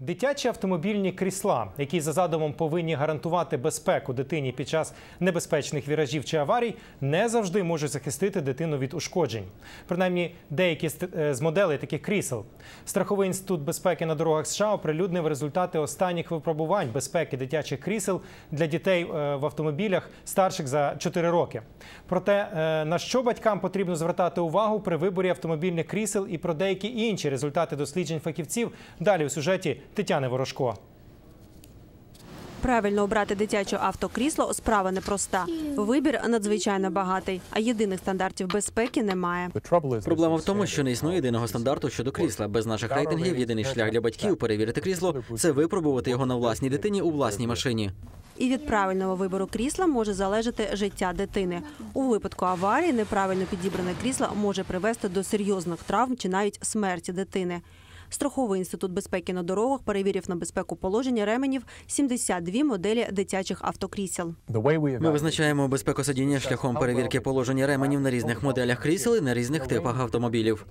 Дитячі автомобільні крісла, які за задумом повинні гарантувати безпеку дитині під час небезпечних віражів чи аварій, не завжди можуть захистити дитину від ушкоджень. Принаймні, деякі з- е, моделей таких крісел. Страховий інститут безпеки на дорогах США оприлюднив результати останніх випробувань безпеки дитячих крісел для дітей е, в автомобілях старших за 4 роки. Про те, е, на що батькам потрібно звертати увагу при виборі автомобільних крісел і про деякі інші результати досліджень фахівців. Далі у сюжеті Тетяни Ворожко. Правильно обрати дитяче автокрісло – справа непроста. Вибір надзвичайно багатий, а єдиних стандартів безпеки немає. Проблема в тому, що не існує єдиного стандарту щодо крісла. Без наших рейтингів єдиний шлях для батьків перевірити крісло це випробувати його на власній дитині у власній машині. І від правильного вибору крісла може залежати життя дитини. У випадку аварії неправильно підібране крісло може привести до серйозних травм чи навіть смерті дитини. Страховий інститут безпеки на дорогах перевірив на безпеку положення ременів 72 моделі дитячих автокрісел. Ми визначаємо безпеку сидіння шляхом перевірки положення ременів на різних моделях крісел і на різних типах автомобілів.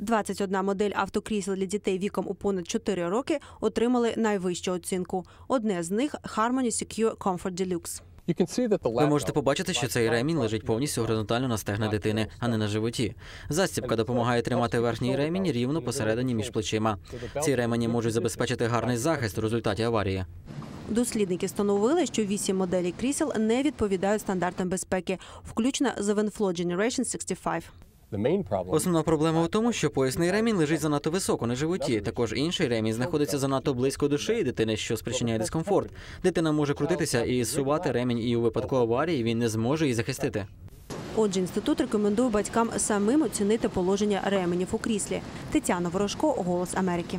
21 модель автокрісел для дітей віком у понад 4 роки отримали найвищу оцінку. Одне з них Harmony Secure Comfort Deluxe. Ви можете побачити, що цей ремінь лежить повністю горизонтально на стегна дитини, а не на животі. Застібка допомагає тримати верхній ремінь рівно посередині між плечима. Ці ремені можуть забезпечити гарний захист у результаті аварії. Дослідники встановили, що вісім моделей крісел не відповідають стандартам безпеки, включно з Evenflow Generation 65. Основна проблема в тому, що поясний ремінь лежить занадто високо на животі. Також інший ремінь знаходиться занадто близько до шиї дитини, що спричиняє дискомфорт. Дитина може крутитися і зсувати ремінь, і у випадку аварії він не зможе її захистити. Отже, інститут рекомендує батькам самим оцінити положення ременів у кріслі. Тетяна Ворожко, Голос Америки.